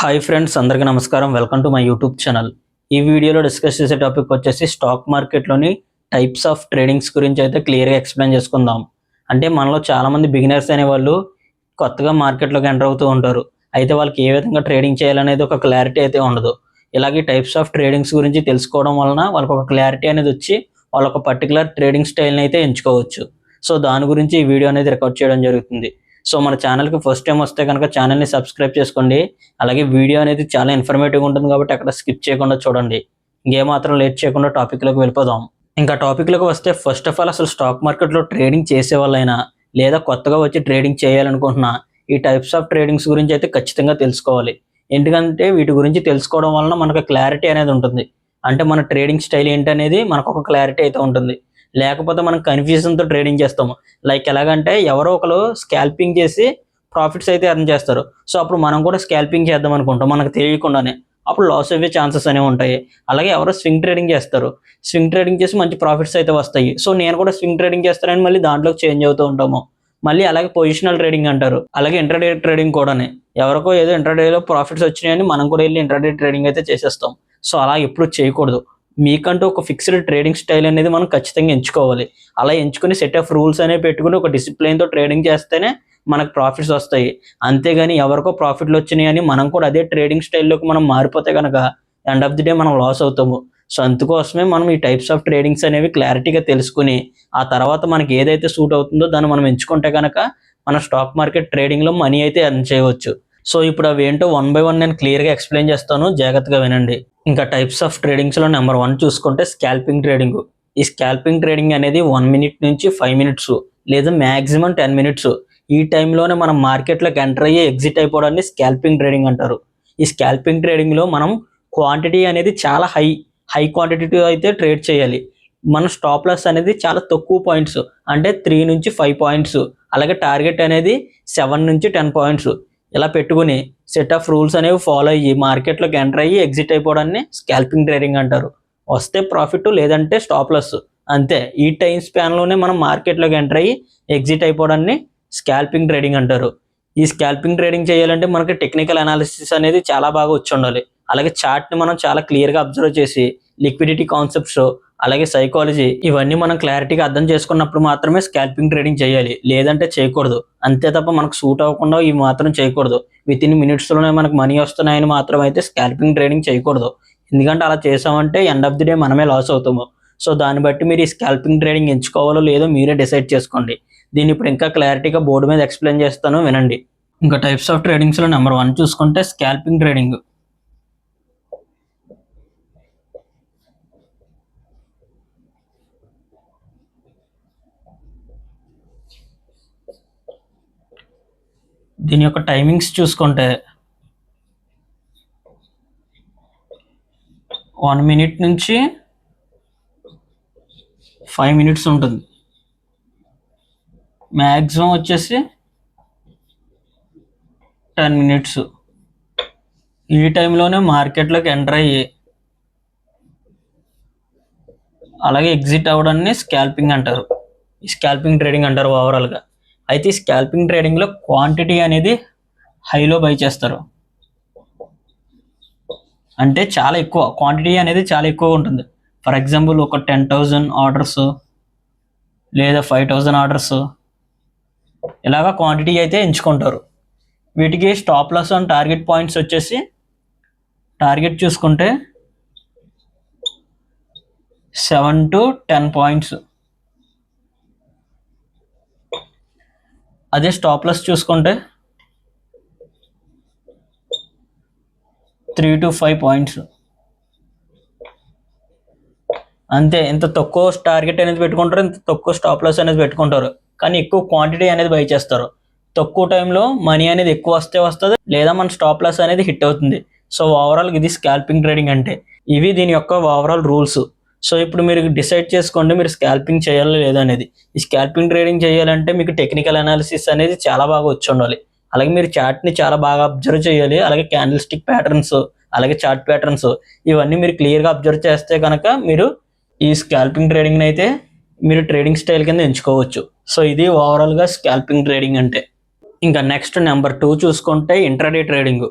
Hi friends అందరికీ నమస్కారం. Welcome to my YouTube channel. ఈ వీడియోలో డిస్కస్ చేసే టాపిక్ వచ్చేసి స్టాక్ మార్కెట్లోని టైప్స్ ఆఫ్ ట్రేడింగ్స్ గురించి అయితే క్లియర్గా ఎక్స్ప్లెయిన్ చేసుకుందాం. అంటే మనలో చాలామంది బిగినర్స్ అనే వాళ్ళు కొత్తగా మార్కెట్లోకి ఎంటర్ అవుతూ ఉంటారు. అయితే వాళ్ళకి ఏ విధంగా ట్రేడింగ్ చేయాలనేది ఒక క్లారిటీ అయితే ఉండదు. ఇలాగే టైప్స్ ఆఫ్ ట్రేడింగ్స్ గురించి తెలుసుకోవడం వలన వాళ్ళకి ఒక క్లారిటీ అనేది వచ్చి వాళ్ళ ఒక పర్టికులర్ ట్రేడింగ్ స్టైల్ని అయితే ఎంచుకోవచ్చు. సో దాని గురించి ఈ వీడియో అనేది రికార్డ్ చేయడం జరుగుతుంది. సో మన ఛానల్కి ఫస్ట్ టైం వస్తే కనుక ఛానల్ని సబ్స్క్రైబ్ చేసుకోండి. అలాగే వీడియో అనేది చాలా ఇన్ఫర్మేటివ్గా ఉంటుంది కాబట్టి అక్కడ స్కిప్ చేయకుండా చూడండి. ఇంకేమాత్రం లేట్ చేయకుండా టాపిక్లోకి వెళ్ళిపోదాం. ఇంకా టాపిక్లోకి వస్తే ఫస్ట్ ఆఫ్ ఆల్ అసలు స్టాక్ మార్కెట్లో ట్రేడింగ్ చేసే వాళ్ళైనా లేదా కొత్తగా వచ్చి ట్రేడింగ్ చేయాలనుకుంటున్నా ఈ టైప్స్ ఆఫ్ ట్రేడింగ్స్ గురించి అయితే ఖచ్చితంగా తెలుసుకోవాలి. ఎందుకంటే వీటి గురించి తెలుసుకోవడం వలన మనకు క్లారిటీ అనేది ఉంటుంది. అంటే మన ట్రేడింగ్ స్టైల్ ఏంటనేది మనకు ఒక క్లారిటీ అయితే ఉంటుంది. లేకపోతే మనం కన్ఫ్యూజన్తో ట్రేడింగ్ చేస్తాము. లైక్ ఎలాగంటే ఎవరో ఒకరు స్కాల్పింగ్ చేసి ప్రాఫిట్స్ అయితే ఎర్న్ చేస్తారు. సో అప్పుడు మనం కూడా స్కాల్పింగ్ చేద్దాం అనుకుంటాం. మనకు తెలియకుండానే. అప్పుడు లాస్ అయ్యే ఛాన్సెస్ అనేవి ఉంటాయి. అలాగే ఎవరో స్వింగ్ ట్రేడింగ్ చేస్తారు. స్వింగ్ ట్రేడింగ్ చేసి మంచి ప్రాఫిట్స్ అయితే వస్తాయి. సో నేను కూడా స్వింగ్ ట్రేడింగ్ చేస్తానని మళ్ళీ దాంట్లోకి చేంజ్ అవుతూ ఉంటాము. మళ్ళీ అలాగే పొజిషనల్ ట్రేడింగ్ అంటారు. అలాగే ఇంటర్డే ట్రేడింగ్ కూడానే. ఎవరికో ఏదో ఇంటర్డేలో ప్రాఫిట్స్ వచ్చినాయని మనం కూడా వెళ్ళి ఇంటర్డే ట్రేడింగ్ అయితే చేసేస్తాం. సో అలా ఎప్పుడు చేయకూడదు. మీకంటూ ఒక ఫిక్స్డ్ ట్రేడింగ్ స్టైల్ అనేది మనం ఖచ్చితంగా ఎంచుకోవాలి. అలా ఎంచుకుని సెట్ ఆఫ్ రూల్స్ అనేవి పెట్టుకుని ఒక డిసిప్లిన్తో ట్రేడింగ్ చేస్తేనే మనకు ప్రాఫిట్స్ వస్తాయి. అంతేగాని ఎవరికో ప్రాఫిట్లు వచ్చినాయి అని మనం కూడా అదే ట్రేడింగ్ స్టైల్లోకి మనం మారిపోతే కనుక ఎండ్ ఆఫ్ ది డే మనం లాస్ అవుతాము. సో అందుకోసమే మనం ఈ టైప్స్ ఆఫ్ ట్రేడింగ్స్ అనేవి క్లారిటీగా తెలుసుకుని ఆ తర్వాత మనకి ఏదైతే సూట్ అవుతుందో దాన్ని మనం ఎంచుకుంటే కనుక మన స్టాక్ మార్కెట్ ట్రేడింగ్లో మనీ అయితే ఎర్న్ చేయవచ్చు. సో ఇప్పుడు అవి ఏంటో వన్ బై వన్ నేను క్లియర్గా ఎక్స్ప్లెయిన్ చేస్తాను. జాగ్రత్తగా వినండి. ఇంకా టైప్స్ ఆఫ్ ట్రేడింగ్స్లో నెంబర్ వన్ చూసుకుంటే స్కాల్పింగ్ ట్రేడింగ్ ఈ స్కాల్పింగ్ ట్రేడింగ్ అనేది వన్ మినిట్ నుంచి ఫైవ్ మినిట్స్ లేదా మ్యాక్సిమం టెన్ మినిట్స్ ఈ టైంలోనే మనం మార్కెట్లోకి ఎంటర్ అయ్యి ఎగ్జిట్ అయిపోవడాన్ని స్కాల్పింగ్ ట్రేడింగ్ అంటారు. ఈ స్కాల్పింగ్ ట్రేడింగ్లో మనం క్వాంటిటీ అనేది చాలా హై హై క్వాంటిటీతో అయితే ట్రేడ్ చేయాలి. మన స్టాప్ లాస్ అనేది చాలా తక్కువ పాయింట్స్ అంటే త్రీ నుంచి ఫైవ్ పాయింట్స్ అలాగే టార్గెట్ అనేది సెవెన్ నుంచి టెన్ పాయింట్స్ ఇలా పెట్టుకుని సెట్ ఆఫ్ రూల్స్ అనేవి ఫాలో అయ్యి మార్కెట్లోకి ఎంటర్ అయ్యి ఎగ్జిట్ అయిపోవడాన్ని స్కాల్పింగ్ ట్రేడింగ్ అంటారు. వస్తే ప్రాఫిట్ లేదంటే స్టాప్ లాస్ అంతే ఈ టైం స్పాన్లోనే మనం మార్కెట్లోకి ఎంటర్ అయ్యి ఎగ్జిట్ అయిపోవడాన్ని స్కాల్పింగ్ ట్రేడింగ్ అంటారు. ఈ స్కాల్పింగ్ ట్రేడింగ్ చేయాలంటే మనకి టెక్నికల్ అనాలిసిస్ అనేది చాలా బాగా వచ్చి ఉండాలి. అలాగే చార్ట్ని మనం చాలా క్లియర్గా అబ్జర్వ్ చేసి లిక్విడిటీ కాన్సెప్ట్స్ అలాగే సైకాలజీ ఇవన్నీ మనం క్లారిటీగా అర్థం చేసుకున్నప్పుడు మాత్రమే స్కాల్పింగ్ ట్రేడింగ్ చేయాలి. లేదంటే చేయకూడదు. అంతే తప్ప మనకు సూట్ అవ్వకుండా ఇవి మాత్రం చేయకూడదు. విత్ ఇన్ మినిట్స్లోనే మనకు మనీ వస్తున్నాయని మాత్రం అయితే స్కాల్పింగ్ ట్రేడింగ్ చేయకూడదు. ఎందుకంటే అలా చేసామంటే ఎండ్ ఆఫ్ ది డే మనమే లాస్ అవుతాము. సో దాన్ని బట్టి మీరు ఈ స్కాల్పింగ్ ట్రేడింగ్ ఎంచుకోవాలో లేదో మీరే డిసైడ్ చేసుకోండి. దీన్ని ఇప్పుడు ఇంకా క్లారిటీగా బోర్డు మీద ఎక్స్ప్లెయిన్ చేస్తాను. వినండి. ఇంకా టైప్స్ ఆఫ్ ట్రేడింగ్స్లో నెంబర్ వన్ చూసుకుంటే స్కాల్పింగ్ ట్రేడింగ్ దీని యొక్క టైమింగ్స్ చూసుకుంటే వన్ మినిట్ నుంచి ఫైవ్ మినిట్స్ ఉంటుంది. మ్యాక్సిమం వచ్చేసి టెన్ మినిట్స్. ఈ టైంలోనే మార్కెట్లోకి ఎంటర్ అయ్యి అలాగే ఎగ్జిట్ అవ్వడాన్ని స్కాల్పింగ్ అంటారు. ఈ స్కాల్పింగ్ ట్రేడింగ్ అంటారు ఓవరాల్గా అయితే స్కాల్పింగ్ ట్రేడింగ్లో క్వాంటిటీ అనేది హైలో బై చేస్తారు. అంటే చాలా ఎక్కువ క్వాంటిటీ అనేది చాలా ఎక్కువ ఉంటుంది. ఫర్ ఎగ్జాంపుల్ ఒక టెన్ థౌజండ్ ఆర్డర్స్ లేదా ఫైవ్ థౌజండ్ ఆర్డర్స్ ఇలాగ క్వాంటిటీ అయితే ఎంచుకుంటారు. వీటికి stop loss and target points వచ్చేసి టార్గెట్ చూసుకుంటే సెవెన్ టు టెన్ పాయింట్స్ అదే స్టాప్ లాస్ చూసుకుంటే త్రీ టు ఫైవ్ పాయింట్స్. అంతే ఇంత తక్కువ టార్గెట్ అనేది పెట్టుకుంటారు ఇంత తక్కువ స్టాప్ లాస్ అనేది పెట్టుకుంటారు. కానీ ఎక్కువ క్వాంటిటీ అనేది బై చేస్తారు. తక్కువ టైంలో మనీ అనేది ఎక్కువ వస్తే వస్తుంది లేదా మన స్టాప్ లాస్ అనేది హిట్ అవుతుంది. సో ఓవరాల్ ఇది స్కాల్పింగ్ ట్రేడింగ్ అంటే. ఇవి దీని యొక్క ఓవరాల్ రూల్స్ సో ఇప్పుడు మీరు డిసైడ్ చేసుకోండి మీరు స్కాల్పింగ్ చేయాలి లేదా అనేది. ఈ స్కాల్పింగ్ ట్రేడింగ్ చేయాలంటే మీకు టెక్నికల్ అనాలిసిస్ అనేది చాలా బాగా వచ్చి ఉండాలి. అలాగే మీరు చార్ట్ని చాలా బాగా అబ్జర్వ్ చేయాలి. అలాగే క్యాండిల్ స్టిక్ ప్యాటర్న్స్ అలాగే చార్ట్ ప్యాటర్న్స్ ఇవన్నీ మీరు క్లియర్గా అబ్జర్వ్ చేస్తే కనుక మీరు ఈ స్కాల్పింగ్ ట్రేడింగ్ని అయితే మీరు ట్రేడింగ్ స్టైల్ కింద ఎంచుకోవచ్చు. సో ఇది ఓవరాల్గా స్కాల్పింగ్ ట్రేడింగ్ అంటే. ఇంకా నెక్స్ట్ నెంబర్ టూ చూసుకుంటే ఇంట్రాడే ట్రేడింగ్.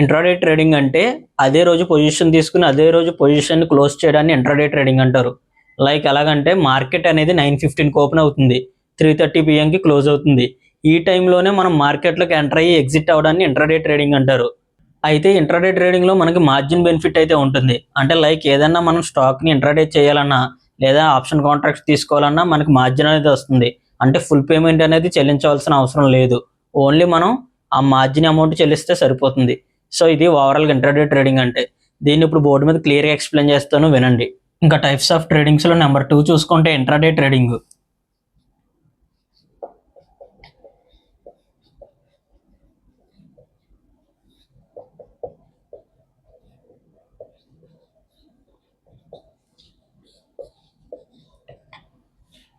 ఇంట్రాడే ట్రేడింగ్ అంటే అదే రోజు పొజిషన్ తీసుకుని అదే రోజు పొజిషన్ క్లోజ్ చేయడాన్ని ఇంట్రాడే ట్రేడింగ్ అంటారు. లైక్ ఎలాగంటే మార్కెట్ అనేది నైన్ ఫిఫ్టీన్కి ఓపెన్ అవుతుంది. త్రీ థర్టీ పిఎంకి క్లోజ్ అవుతుంది. ఈ టైంలోనే మనం మార్కెట్లోకి ఎంటర్ అయ్యి ఎగ్జిట్ అవ్వడాన్ని ఇంట్రాడే ట్రేడింగ్ అంటారు. అయితే ఇంట్రాడే ట్రేడింగ్లో మనకి మార్జిన్ బెనిఫిట్ అయితే ఉంటుంది. అంటే లైక్ ఏదన్నా మనం స్టాక్ని ఇంట్రాడే చేయాలన్నా లేదా ఆప్షన్ కాంట్రాక్ట్స్ తీసుకోవాలన్నా మనకి మార్జిన్ అనేది వస్తుంది. అంటే ఫుల్ పేమెంట్ అనేది చెల్లించవలసిన అవసరం లేదు. ఓన్లీ మనం ఆ మార్జిన్ అమౌంట్ చెల్లిస్తే సరిపోతుంది. సో ఇది ఓవరాల్గా ఇంటర్డే ట్రేడింగ్ అంటే. దీన్ని ఇప్పుడు బోర్డు మీద క్లియర్గా ఎక్స్ప్లెయిన్ చేస్తాను వినండి. ఇంకా టైప్స్ ఆఫ్ ట్రేడింగ్స్లో నెంబర్ టూ చూసుకుంటే ఇంటర్డే ట్రేడింగ్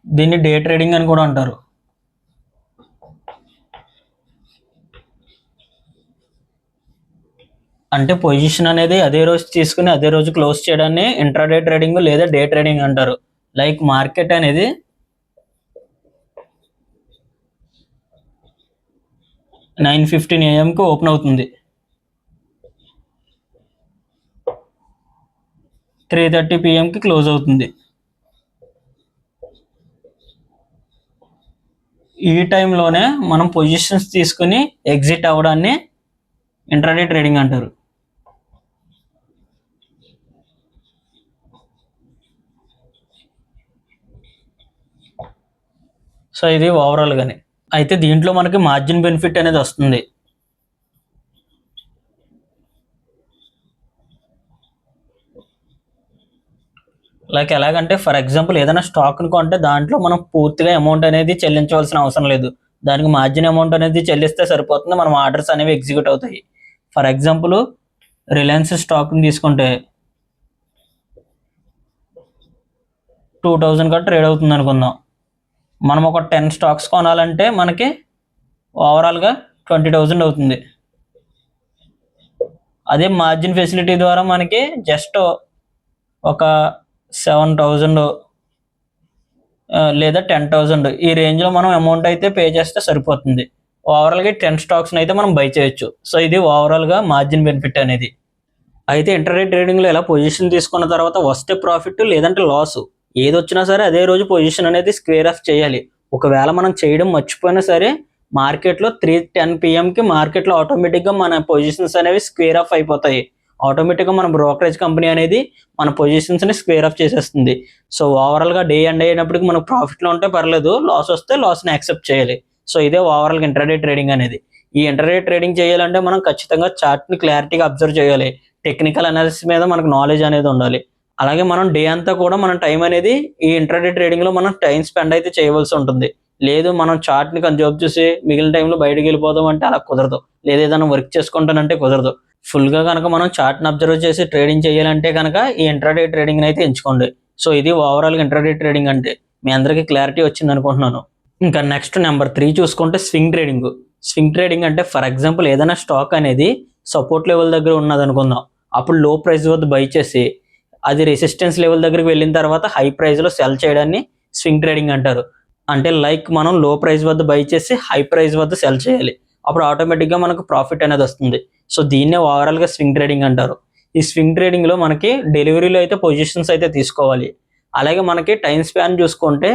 దీన్ని డే ట్రేడింగ్ అని కూడా అంటారు. అంటే పొజిషన్ అనేది అదే రోజు తీసుకుని అదే రోజు క్లోజ్ చేయడాన్ని ఇంట్రాడే ట్రేడింగ్ లేదా డే ట్రేడింగ్ అంటారు. లైక్ మార్కెట్ అనేది నైన్ ఫిఫ్టీన్ ఏఎంకి ఓపెన్ అవుతుంది. త్రీ థర్టీ పిఎంకి క్లోజ్ అవుతుంది. ఈ టైంలోనే మనం పొజిషన్స్ తీసుకుని ఎగ్జిట్ అవ్వడాన్ని ఇంట్రాడే ట్రేడింగ్ అంటారు. సో ఇది ఓవరాల్గానే అయితే దీంట్లో మనకి మార్జిన్ బెనిఫిట్ అనేది వస్తుంది. లైక్ ఎలాగంటే ఫర్ ఎగ్జాంపుల్ ఏదైనా స్టాక్ని కొంటే దాంట్లో మనం పూర్తిగా అమౌంట్ అనేది చెల్లించవలసిన అవసరం లేదు. దానికి మార్జిన్ అమౌంట్ అనేది చెల్లిస్తే సరిపోతుంది. మనం ఆర్డర్స్ అనేవి ఎగ్జిక్యూట్ అవుతాయి. ఫర్ ఎగ్జాంపుల్ రిలయన్స్ స్టాక్ని తీసుకుంటే టూ థౌజండ్ కట్ ట్రేడ్ అవుతుంది అనుకుందాం. మనం ఒక టెన్ స్టాక్స్ కొనాలంటే మనకి ఓవరాల్గా ట్వంటీ థౌజండ్ అవుతుంది. అదే మార్జిన్ ఫెసిలిటీ ద్వారా మనకి జస్ట్ ఒక సెవెన్ థౌజండ్ లేదా టెన్ థౌజండ్ ఈ రేంజ్లో మనం అమౌంట్ అయితే పే చేస్తే సరిపోతుంది. ఓవరాల్గా టెన్ స్టాక్స్ని అయితే మనం బై చేయొచ్చు. సో ఇది ఓవరాల్గా మార్జిన్ బెనిఫిట్ అనేది. అయితే ఇంటర్నెట్ ట్రేడింగ్లో ఎలా పొజిషన్ తీసుకున్న తర్వాత వస్తే ప్రాఫిట్ లేదంటే లాసు ఏది వచ్చినా సరే అదే రోజు పొజిషన్ అనేది స్క్వేర్ ఆఫ్ చేయాలి. ఒకవేళ మనం చేయడం మర్చిపోయినా సరే మార్కెట్లో త్రీ టెన్ పిఎంకి మార్కెట్లో ఆటోమేటిక్గా మన పొజిషన్స్ అనేవి స్క్వేర్ ఆఫ్ అయిపోతాయి. ఆటోమేటిక్గా మన బ్రోకరేజ్ కంపెనీ అనేది మన పొజిషన్స్ని స్క్వేర్ ఆఫ్ చేసేస్తుంది. సో ఓవరాల్గా డే ఎండ్ అయినప్పటికి మనకు ప్రాఫిట్లో ఉంటే పర్లేదు లాస్ వస్తే లాస్ని యాక్సెప్ట్ చేయాలి. సో ఇదే ఓవరాల్గా ఇంటర్డే ట్రేడింగ్ అనేది. ఈ ఇంటర్డే ట్రేడింగ్ చేయాలంటే మనం ఖచ్చితంగా చార్ట్ని క్లారిటీగా అబ్జర్వ్ చేయాలి. టెక్నికల్ అనాలిసిస్ మీద మనకు నాలెడ్జ్ అనేది ఉండాలి. అలాగే మనం డే అంతా కూడా మనం టైం అనేది ఈ ఇంటర్డే ట్రేడింగ్లో మనం టైం స్పెండ్ అయితే చేయవలసి ఉంటుంది. లేదు మనం చార్ట్ని కొంచెం చేసి చూసి మిగిలిన టైంలో బయటకు వెళ్ళిపోదాం అంటే అలా కుదరదు. లేదు ఏదైనా వర్క్ చేసుకుంటానంటే కుదరదు. ఫుల్గా కనుక మనం చార్ట్ని అబ్జర్వ్ చేసి ట్రేడింగ్ చేయాలంటే కనుక ఈ ఇంటర్డే ట్రేడింగ్ అయితే ఎంచుకోండి. సో ఇది ఓవరాల్గా ఇంటర్డే ట్రేడింగ్ అంటే. మీ అందరికీ క్లారిటీ వచ్చింది అనుకుంటున్నాను. ఇంకా నెక్స్ట్ నెంబర్ త్రీ చూసుకుంటే స్వింగ్ ట్రేడింగ్ స్వింగ్ ట్రేడింగ్ అంటే ఫర్ ఎగ్జాంపుల్ ఏదైనా స్టాక్ అనేది సపోర్ట్ లెవెల్ దగ్గర ఉన్నది అనుకుందాం అప్పుడు లో ప్రైస్ వద్ద బై చేసి అది రెసిస్టెన్స్ లెవెల్ దగ్గరికి వెళ్ళిన తర్వాత హై ప్రైస్లో సెల్ చేయడాన్ని స్వింగ్ ట్రేడింగ్ అంటారు. అంటే లైక్ మనం లో ప్రైస్ వద్ద బై చేసి హై ప్రైస్ వద్ద సెల్ చేయాలి. అప్పుడు ఆటోమేటిక్గా మనకు ప్రాఫిట్ అనేది వస్తుంది. సో దీన్నే ఓవరాల్గా స్వింగ్ ట్రేడింగ్ అంటారు. ఈ స్వింగ్ ట్రేడింగ్లో మనకి డెలివరీలో అయితే పొజిషన్స్ అయితే తీసుకోవాలి. అలాగే మనకి టైం స్పాన్ చూసుకుంటే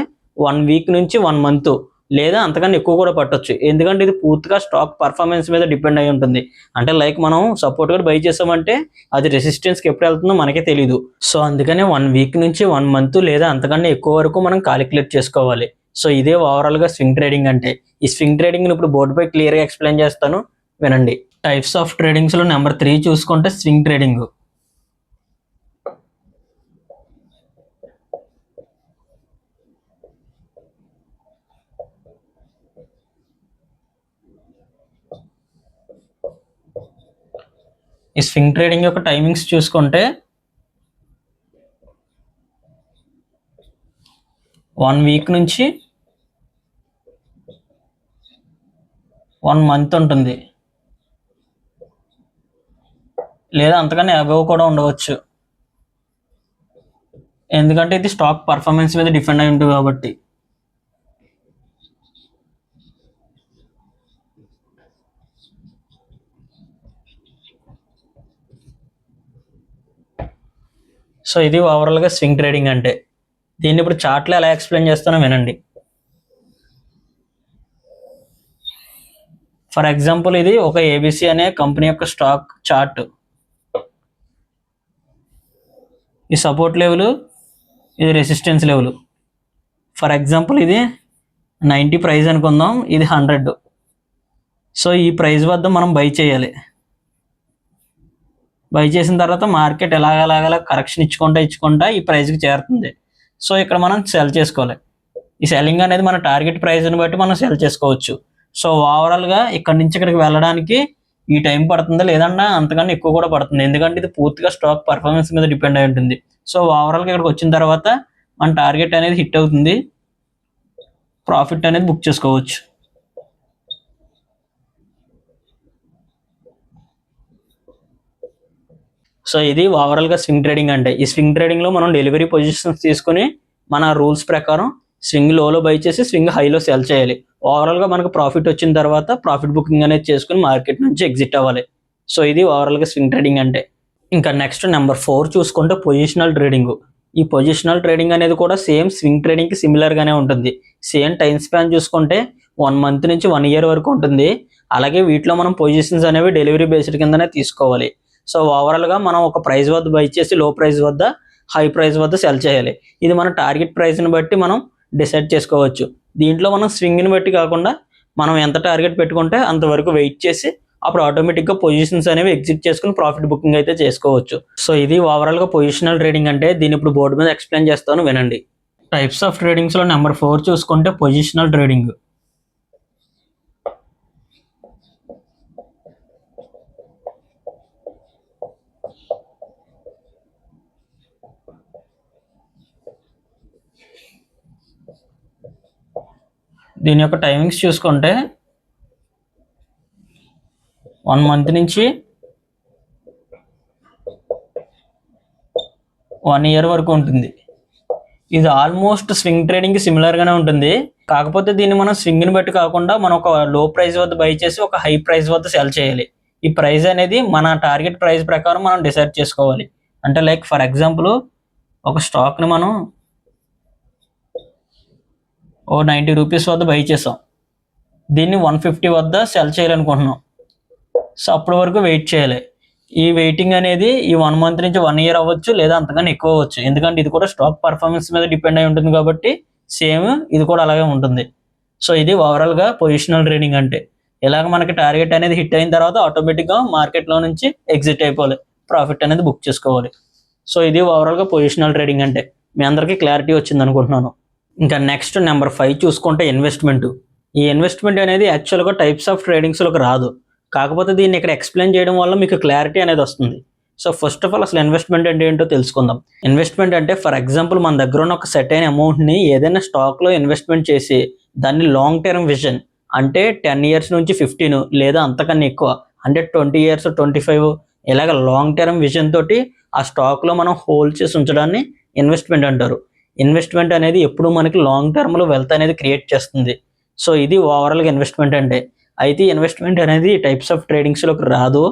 వన్ వీక్ నుంచి వన్ మంత్ లేదా అంతకన్నా ఎక్కువ కూడా పట్టొచ్చు. ఎందుకంటే ఇది పూర్తిగా స్టాక్ పర్ఫార్మెన్స్ మీద డిపెండ్ అయి ఉంటుంది. అంటే లైక్ మనం సపోర్ట్ కూడా బై చేసామంటే అది రెసిస్టెన్స్కి ఎప్పుడు వెళ్తుందో మనకే తెలియదు సో అందుకనే వన్ వీక్ నుంచి వన్ మంత్ లేదా అంతకన్నా ఎక్కువ వరకు మనం కాలిక్యులేట్ చేసుకోవాలి. సో ఇదే ఓవరాల్గా స్వింగ్ ట్రేడింగ్ అంటే. ఈ స్వింగ్ ట్రేడింగ్ని ఇప్పుడు బోర్డుపై క్లియర్గా ఎక్స్ప్లెయిన్ చేస్తాను. వినండి. టైప్స్ ఆఫ్ ట్రేడింగ్స్లో నెంబర్ త్రీ చూసుకుంటే స్వింగ్ ట్రేడింగ్ ఈ స్వింగ్ ట్రేడింగ్ యొక్క టైమింగ్స్ చూసుకుంటే వన్ వీక్ నుంచి వన్ మంత్ ఉంటుంది. లేదా అంతకన్నా అబవ్ కూడా ఉండవచ్చు. ఎందుకంటే ఇది స్టాక్ పర్ఫార్మెన్స్ మీద డిపెండ్ అయి ఉంటుంది కాబట్టి. సో ఇది ఓవరాల్గా స్వింగ్ ట్రేడింగ్ అంటే. దీన్ని ఇప్పుడు చార్ట్లో ఎలా ఎక్స్ప్లెయిన్ చేస్తానో వినండి. ఫర్ ఎగ్జాంపుల్ ఇది ఒక ఏబిసి అనే కంపెనీ యొక్క స్టాక్ చార్ట్ ఈ సపోర్ట్ లెవెల్ ఇది రెసిస్టెన్స్ లెవెల్ ఫర్ ఎగ్జాంపుల్ ఇది నైంటీ ప్రైస్ అనుకుందాం ఇది హండ్రెడ్ సో ఈ ప్రైస్ వద్ద మనం బై చేయాలి. బై చేసిన తర్వాత మార్కెట్ ఎలాగలాగలా కరెక్షన్ ఇచ్చుకుంటా ఇచ్చుకుంటా ఈ ప్రైస్కి చేరుతుంది. సో ఇక్కడ మనం సెల్ చేసుకోవాలి. ఈ సెల్లింగ్ అనేది మన టార్గెట్ ప్రైస్ని బట్టి మనం సెల్ చేసుకోవచ్చు. సో ఓవరాల్గా ఇక్కడ నుంచి ఇక్కడికి వెళ్ళడానికి ఈ టైం పడుతుంది లేదన్నా అంతకన్నా ఎక్కువ కూడా పడుతుంది. ఎందుకంటే ఇది పూర్తిగా స్టాక్ పర్ఫార్మెన్స్ మీద డిపెండ్ అయి ఉంటుంది. సో ఓవరాల్గా ఇక్కడికి వచ్చిన తర్వాత మన టార్గెట్ అనేది హిట్ అవుతుంది. ప్రాఫిట్ అనేది బుక్ చేసుకోవచ్చు. సో ఇది ఓవరాల్గా స్వింగ్ ట్రేడింగ్ అంటే. ఈ స్వింగ్ ట్రేడింగ్లో మనం డెలివరీ పొజిషన్స్ తీసుకుని మన రూల్స్ ప్రకారం స్వింగ్ లోలో బై చేసి స్వింగ్ హైలో సెల్ చేయాలి. ఓవరాల్గా మనకు ప్రాఫిట్ వచ్చిన తర్వాత ప్రాఫిట్ బుకింగ్ అనేది చేసుకుని మార్కెట్ నుంచి ఎగ్జిట్ అవ్వాలి. సో ఇది ఓవరాల్గా స్వింగ్ ట్రేడింగ్ అంటే. ఇంకా నెక్స్ట్ నెంబర్ ఫోర్ చూసుకుంటే పొజిషనల్ ట్రేడింగ్ ఈ పొజిషనల్ ట్రేడింగ్ అనేది కూడా సేమ్ స్వింగ్ ట్రేడింగ్కి సిమిలర్గానే ఉంటుంది. సేమ్ టైం స్పాన్ చూసుకుంటే వన్ మంత్ నుంచి వన్ ఇయర్ వరకు ఉంటుంది. అలాగే వీటిలో మనం పొజిషన్స్ అనేవి డెలివరీ బేస్డ్ కిందనే తీసుకోవాలి. సో ఓవరాల్గా మనం ఒక ప్రైస్ వద్ద బై చేసి లో ప్రైస్ వద్ద హై ప్రైస్ వద్ద సెల్ చేయాలి. ఇది మన టార్గెట్ ప్రైస్ని బట్టి మనం డిసైడ్ చేసుకోవచ్చు. దీంట్లో మనం స్వింగ్ని బట్టి కాకుండా మనం ఎంత టార్గెట్ పెట్టుకుంటే అంతవరకు వెయిట్ చేసి అప్పుడు ఆటోమేటిక్గా పొజిషన్స్ అనేవి ఎగ్జిట్ చేసుకుని ప్రాఫిట్ బుకింగ్ అయితే చేసుకోవచ్చు. సో ఇది ఓవరాల్గా పొజిషనల్ ట్రేడింగ్ అంటే దీని ఇప్పుడు బోర్డు మీద ఎక్స్ప్లెయిన్ చేస్తాను వినండి. టైప్స్ ఆఫ్ ట్రేడింగ్స్లో నెంబర్ ఫోర్ చూసుకుంటే పొజిషనల్ ట్రేడింగ్ దీని యొక్క టైమింగ్స్ చూసుకుంటే వన్ మంత్ నుంచి వన్ ఇయర్ వరకు ఉంటుంది. ఇది ఆల్మోస్ట్ స్వింగ్ ట్రేడింగ్కి సిమిలర్గానే ఉంటుంది. కాకపోతే దీన్ని మనం స్వింగ్ని బట్టి కాకుండా మనం ఒక లో ప్రైస్ వద్ద బై చేసి ఒక హై ప్రైస్ వద్ద సెల్ చేయాలి. ఈ ప్రైస్ అనేది మన టార్గెట్ ప్రైస్ ప్రకారం మనం డిసైడ్ చేసుకోవాలి. అంటే లైక్ ఫర్ ఎగ్జాంపుల్ ఒక స్టాక్ని మనం ఓ నైంటీ రూపీస్ వద్ద బై చేసాం. దీన్ని వన్ ఫిఫ్టీ వద్ద సెల్ చేయాలనుకుంటున్నాం. సో అప్పటి వరకు వెయిట్ చేయాలి. ఈ వెయిటింగ్ అనేది ఈ వన్ మంత్ నుంచి వన్ ఇయర్ అవ్వచ్చు లేదా అంతకన్నా ఎక్కువ అవ్వచ్చు. ఎందుకంటే ఇది కూడా స్టాక్ పర్ఫార్మెన్స్ మీద డిపెండ్ అయి ఉంటుంది కాబట్టి సేమ్ ఇది కూడా అలాగే ఉంటుంది. సో ఇది ఓవరాల్గా పొజిషనల్ ట్రేడింగ్ అంటే. ఇలాగ మనకి టార్గెట్ అనేది హిట్ అయిన తర్వాత ఆటోమేటిక్గా మార్కెట్లో నుంచి ఎగ్జిట్ అయిపోవాలి. ప్రాఫిట్ అనేది బుక్ చేసుకోవాలి. సో ఇది ఓవరాల్గా పొజిషనల్ ట్రేడింగ్ అంటే. మీ అందరికీ క్లారిటీ వచ్చింది అనుకుంటున్నాను ఇంకా నెక్స్ట్ నెంబర్ ఫైవ్ చూసుకుంటే ఇన్వెస్ట్మెంట్ ఈ ఇన్వెస్ట్మెంట్ అనేది యాక్చువల్గా టైప్స్ ఆఫ్ ట్రేడింగ్స్లోకి రాదు. కాకపోతే దీన్ని ఇక్కడ ఎక్స్ప్లెయిన్ చేయడం వల్ల మీకు క్లారిటీ అనేది వస్తుంది. సో ఫస్ట్ ఆఫ్ ఆల్ అసలు ఇన్వెస్ట్మెంట్ అంటే ఏంటో తెలుసుకుందాం. ఇన్వెస్ట్మెంట్ అంటే ఫర్ ఎగ్జాంపుల్ మన దగ్గర ఉన్న ఒక సెట్ అయిన అమౌంట్ని ఏదైనా స్టాక్లో ఇన్వెస్ట్మెంట్ చేసి దాన్ని లాంగ్ టర్మ్ విజన్ అంటే టెన్ ఇయర్స్ నుంచి ఫిఫ్టీన్ లేదా అంతకన్నా ఎక్కువ అంటే ట్వంటీ ఇయర్స్ ట్వంటీ ఫైవ్ ఇలాగ లాంగ్ టర్మ్ విజన్ తోటి ఆ స్టాక్లో మనం హోల్డ్ చేసి ఉంచడాన్ని ఇన్వెస్ట్మెంట్ అంటారు. ఇన్వెస్ట్మెంట్ అనేది ఎప్పుడు మనకి లాంగ్ టర్మ్లో వెల్త్ అనేది క్రియేట్ చేస్తుంది. సో ఇది ఓవరాల్గా ఇన్వెస్ట్మెంట్ అంటే అయితే ఇన్వెస్ట్మెంట్ అనేది టైప్స్ ఆఫ్ ట్రేడింగ్స్లోకి రాదు.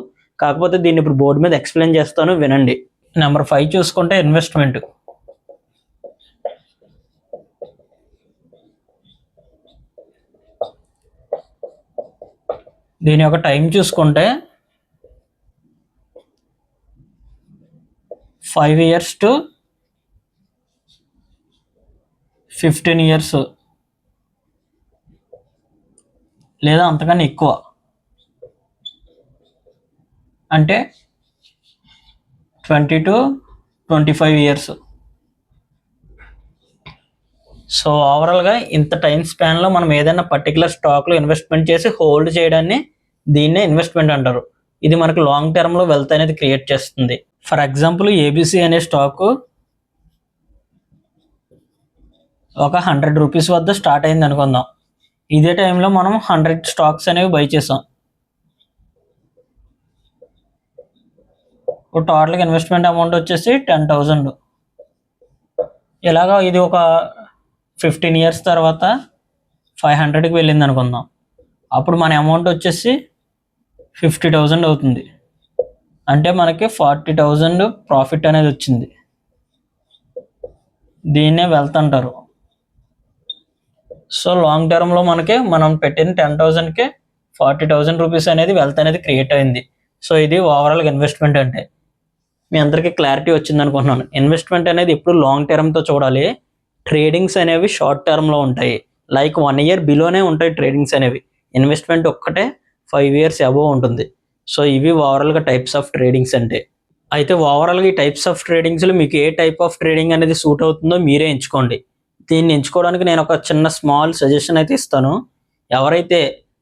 కాకపోతే దీన్ని ఇప్పుడు బోర్డు మీద ఎక్స్ప్లెయిన్ చేస్తాను వినండి. నెంబర్ ఫైవ్ చూసుకుంటే ఇన్వెస్ట్మెంట్ దీని యొక్క టైం చూసుకుంటే five years to fifteen years లేదా అంతకన్నా ఎక్కువ. అంటే twenty to twenty five years so ఓవరాల్గా ఇంత టైం స్పాన్లో మనం ఏదైనా పర్టికులర్ స్టాక్లో ఇన్వెస్ట్మెంట్ చేసి హోల్డ్ చేయడాన్ని దీన్నే ఇన్వెస్ట్మెంట్ అంటారు. ఇది మనకు లాంగ్ టర్మ్లో వెల్త్ అనేది క్రియేట్ చేస్తుంది. ఫర్ ఎగ్జాంపుల్ ఏబీసీ అనే స్టాకు ఒక హండ్రెడ్ రూపీస్ వద్ద స్టార్ట్ అయింది అనుకుందాం. ఇదే టైంలో మనం హండ్రెడ్ స్టాక్స్ అనేవి బై చేసాం. ఇప్పుడు టోటల్గా ఇన్వెస్ట్మెంట్ అమౌంట్ వచ్చేసి టెన్ థౌజండ్ ఇలాగా ఇది ఒక ఫిఫ్టీన్ ఇయర్స్ తర్వాత ఫైవ్ హండ్రెడ్కి వెళ్ళింది అనుకుందాం. అప్పుడు మన అమౌంట్ వచ్చేసి ఫిఫ్టీ థౌజండ్ అవుతుంది. అంటే మనకి ఫార్టీ థౌజండ్ ప్రాఫిట్ అనేది వచ్చింది. దీన్నే వెళ్తుంటారు అంటారు. సో లాంగ్ టర్మ్లో మనకి మనం పెట్టిన టెన్ థౌజండ్కి ఫార్టీ థౌజండ్ రూపీస్ అనేది వెల్త్ అనేది క్రియేట్ అయింది. సో ఇది ఓవరాల్గా ఇన్వెస్ట్మెంట్ అంటే. మీ అందరికీ క్లారిటీ వచ్చింది అనుకుంటున్నాను. ఇన్వెస్ట్మెంట్ అనేది ఎప్పుడు లాంగ్ టర్మ్తో చూడాలి. ట్రేడింగ్స్ అనేవి షార్ట్ టర్మ్లో ఉంటాయి. లైక్ వన్ ఇయర్ బిలోనే ఉంటాయి ట్రేడింగ్స్ అనేవి. ఇన్వెస్ట్మెంట్ ఒక్కటే ఫైవ్ ఇయర్స్ అబోవ్ ఉంటుంది. సో ఇవి ఓవరాల్గా టైప్స్ ఆఫ్ ట్రేడింగ్స్ అంటే. అయితే ఓవరాల్గా ఈ టైప్స్ ఆఫ్ ట్రేడింగ్స్లో మీకు ఏ టైప్ ఆఫ్ ట్రేడింగ్ అనేది సూట్ అవుతుందో మీరే ఎంచుకోండి. దీన్ని ఎంచుకోవడానికి నేను ఒక చిన్న స్మాల్ సజెషన్ అయితే ఇస్తాను. ఎవరైతే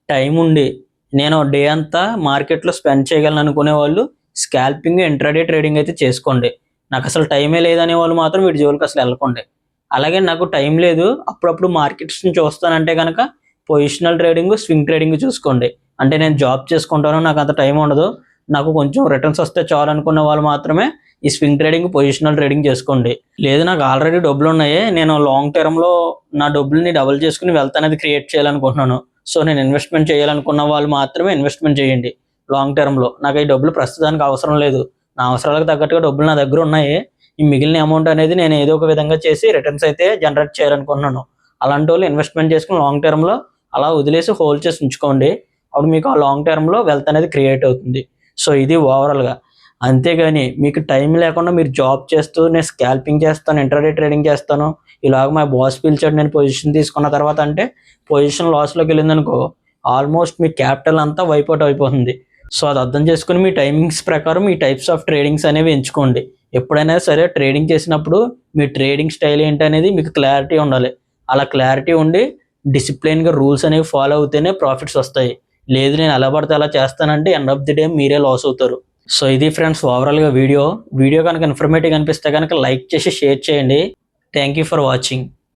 టైం ఉండి నేను డే అంతా మార్కెట్లో స్పెండ్ చేయగలను అనుకునే వాళ్ళు స్కాల్పింగ్ ఇంట్రాడే ట్రేడింగ్ అయితే చేసుకోండి. నాకు అసలు టైమే లేదనే వాళ్ళు మాత్రం వీటి జోలికి అసలు వెళ్ళకండి. అలాగే నాకు టైం లేదు అప్పుడప్పుడు మార్కెట్స్ని చూస్తానంటే కనుక పొజిషనల్ ట్రేడింగ్ స్వింగ్ ట్రేడింగ్ చూసుకోండి. అంటే నేను జాబ్ చేసుకుంటాను నాకు అంత టైం ఉండదు. నాకు కొంచెం రిటర్న్స్ వస్తే చాలు అనుకున్న వాళ్ళు మాత్రమే ఈ స్వింగ్ ట్రేడింగ్ పొజిషనల్ ట్రేడింగ్ చేసుకోండి. లేదు నాకు ఆల్రెడీ డబ్బులు ఉన్నాయి. నేను లాంగ్ టర్మ్లో నా డబ్బుల్ని డబుల్ చేసుకుని వెల్త్ అనేది క్రియేట్ చేయాలనుకుంటున్నాను. సో నేను ఇన్వెస్ట్మెంట్ చేయాలనుకున్న వాళ్ళు మాత్రమే ఇన్వెస్ట్మెంట్ చేయండి. లాంగ్ టర్మ్లో నాకు ఈ డబ్బులు ప్రస్తుతానికి అవసరం లేదు. నా అవసరాలకు తగ్గట్టుగా డబ్బులు నా దగ్గర ఉన్నాయి. ఈ మిగిలిన అమౌంట్ అనేది నేను ఏదో ఒక విధంగా చేసి రిటర్న్స్ అయితే జనరేట్ చేయాలనుకుంటున్నాను. అలాంటి వాళ్ళు ఇన్వెస్ట్మెంట్ చేసుకుని లాంగ్ టర్మ్లో అలా వదిలేసి హోల్డ్ చేసి ఉంచుకోండి. అప్పుడు మీకు ఆ లాంగ్ టర్మ్లో వెల్త్ అనేది క్రియేట్ అవుతుంది. సో ఇది ఓవరాల్గా అంతేగాని మీకు టైం లేకుండా మీరు జాబ్ చేస్తూ నేను స్కాల్పింగ్ చేస్తాను ఇంటర్డే ట్రేడింగ్ చేస్తాను ఇలాగ మా బాస్ పిలిచాడు నేను పొజిషన్ తీసుకున్న తర్వాత అంటే పొజిషన్ లాస్లోకి వెళ్ళిందనుకో ఆల్మోస్ట్ మీ క్యాపిటల్ అంతా వైపౌట్ అయిపోతుంది. సో అది అర్థం చేసుకుని మీ టైమింగ్స్ ప్రకారం మీ టైప్స్ ఆఫ్ ట్రేడింగ్స్ అనేవి ఎంచుకోండి. ఎప్పుడైనా సరే ట్రేడింగ్ చేసినప్పుడు మీ ట్రేడింగ్ స్టైల్ ఏంటి అనేది మీకు క్లారిటీ ఉండాలి. అలా క్లారిటీ ఉండి డిసిప్లిన్గా రూల్స్ అనేవి ఫాలో అవుతేనే ప్రాఫిట్స్ వస్తాయి. లేదు నేను ఎలా పడితే అలా చేస్తానంటే ఎండ్ ఆఫ్ ది డే మీరే లాస్ అవుతారు. సో ఇది ఫ్రెండ్స్ ఓవరాల్గా వీడియో. వీడియో కనుక ఇన్ఫర్మేటివ్ అనిపిస్తే కనుక లైక్ చేసి షేర్ చేయండి. Thank you for watching